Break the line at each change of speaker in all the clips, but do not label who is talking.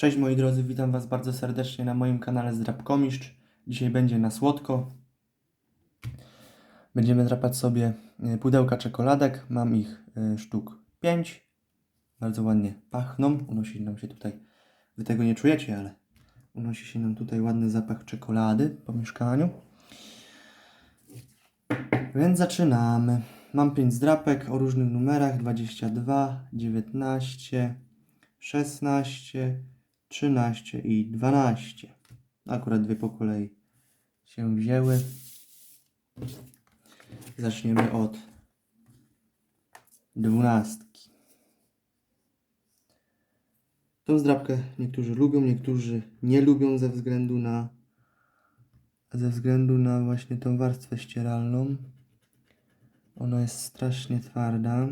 Cześć moi drodzy, witam Was bardzo serdecznie na moim kanale Zdrapkomistrz. Dzisiaj będzie na słodko. Będziemy drapać sobie e, pudełka czekoladek. Mam ich e, sztuk 5. Bardzo ładnie pachną. Unosi nam się tutaj, Wy tego nie czujecie, ale unosi się nam tutaj ładny zapach czekolady po mieszkaniu. Więc zaczynamy. Mam 5 zdrapek o różnych numerach 22, 19, 16, 13 i 12. Akurat dwie po kolei się wzięły. Zaczniemy od dwunastki. Tą zdrapkę niektórzy lubią, niektórzy nie lubią ze względu na ze względu na właśnie tą warstwę ścieralną. Ona jest strasznie twarda.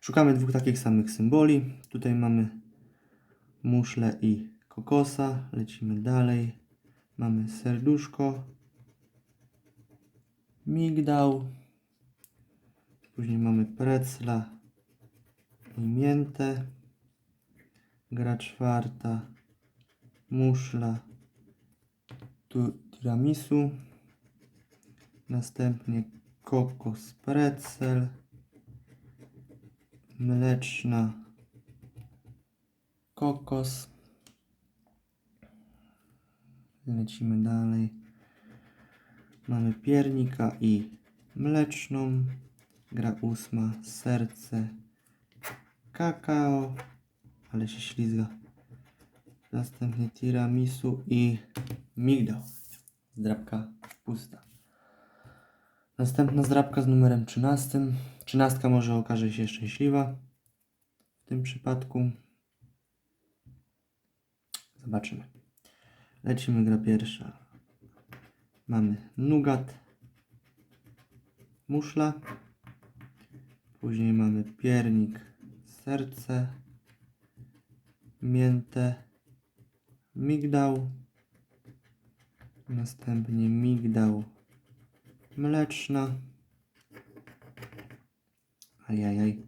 Szukamy dwóch takich samych symboli. Tutaj mamy muszlę i kokosa. Lecimy dalej. Mamy serduszko, migdał. Później mamy precla i miętę. Gra czwarta, muszla, tu tiramisu. Następnie kokos precel mleczna, kokos. Lecimy dalej. Mamy piernika i mleczną. Gra ósma, serce, kakao, ale się ślizga. Następnie tiramisu i migdał. Zdrabka pusta. Następna zdrabka z numerem 13. Trzynastka może okaże się szczęśliwa w tym przypadku. Zobaczymy. Lecimy gra pierwsza. Mamy nugat, muszla. Później mamy piernik, serce, miętę, migdał. Następnie migdał, mleczna. Ajajaj.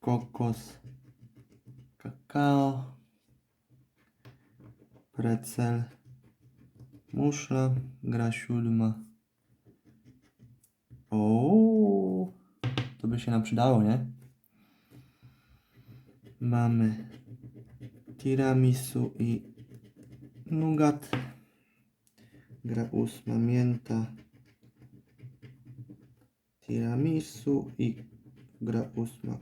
Kokos. Kakao. Precel. Muszla. Gra siódma. O, to by się nam przydało, nie? Mamy tiramisu i nugat. Gra ósma mięta. Tiramisu i gra ósma.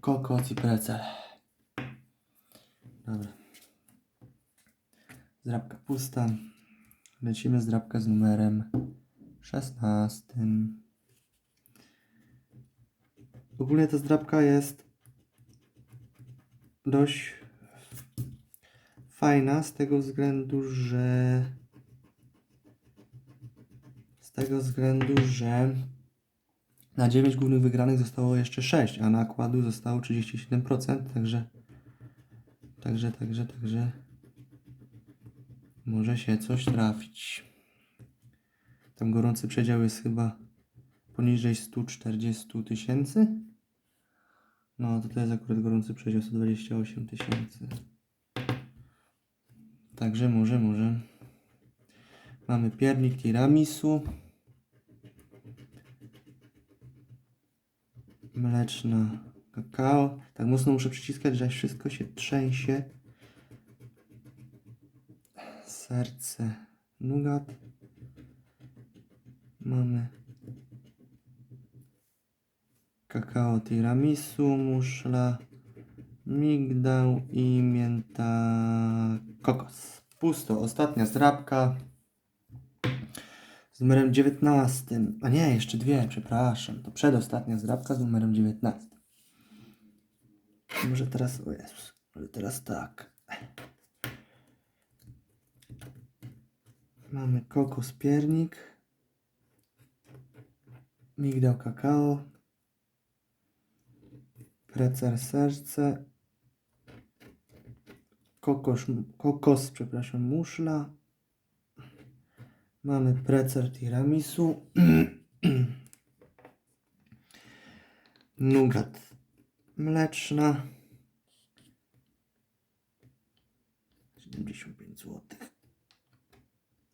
Kokos i precel. Dobra. Zdrabka pusta. Lecimy zdrabkę z numerem 16. Ogólnie ta zdrabka jest dość fajna z tego względu, że z tego względu, że na 9 głównych wygranych zostało jeszcze 6, a nakładu zostało 37%, także także, także, także może się coś trafić. Tam gorący przedział jest chyba poniżej 140 tysięcy. No, to to jest akurat gorący przedział 128 tysięcy. Także może, może. Mamy piernik tiramisu. Mleczna kakao. Tak mocno muszę przyciskać, że wszystko się trzęsie. Serce nugat. Mamy kakao tiramisu, muszla, migdał i mięta kokos. Pusto, ostatnia zdrabka z numerem 19. A nie, jeszcze dwie, przepraszam. To przedostatnia zdrabka z numerem 19. Może teraz, o Jezus, może teraz tak. Mamy kokos piernik, migdał kakao, precer serce, kokos, kokos, przepraszam, muszla. Mamy precer tiramisu, nugat mleczna, 75 zł.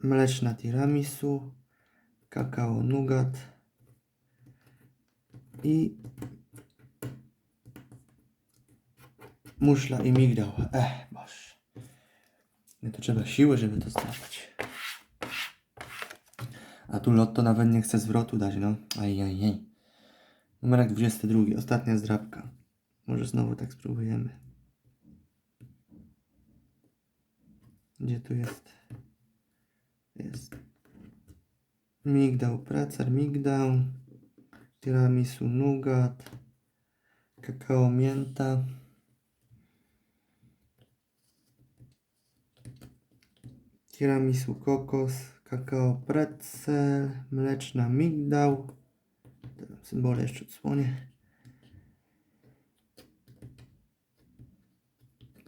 Mleczna tiramisu, kakao nougat i muszla i migdał. Ech, boż. Nie to trzeba siły, żeby to zdawać. A tu lotto nawet nie chce zwrotu dać, no. Ajajaj. Numerek 22, ostatnia zdrabka. Może znowu tak spróbujemy. Gdzie tu jest? Jest. Migdał, pracar, migdał. Tiramisu, nougat. Kakao, mięta. Tiramisu, kokos. Kakao, pretzel. Mleczna, migdał. Te Symbole jeszcze odsłonię.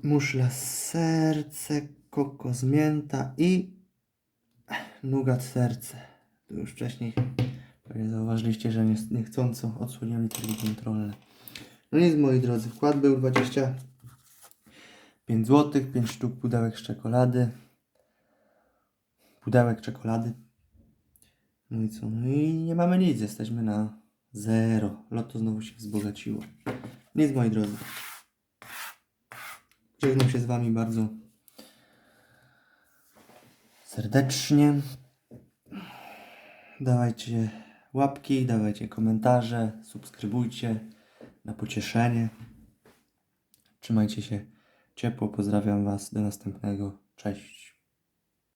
Muszla, serce, kokos, mięta i nugat serce. Tu już wcześniej pewnie zauważyliście, że nie, niechcąco odsłoniłem litery kontrolne. No nic moi drodzy, wkład był 25 zł, 5 sztuk pudełek z czekolady. Pudełek czekolady. No i co? No i nie mamy nic, jesteśmy na zero. Lotto znowu się wzbogaciło. Nic moi drodzy. Żegnam się z Wami bardzo serdecznie. Dawajcie łapki, dawajcie komentarze, subskrybujcie na pocieszenie. Trzymajcie się ciepło, pozdrawiam Was. Do następnego. Cześć.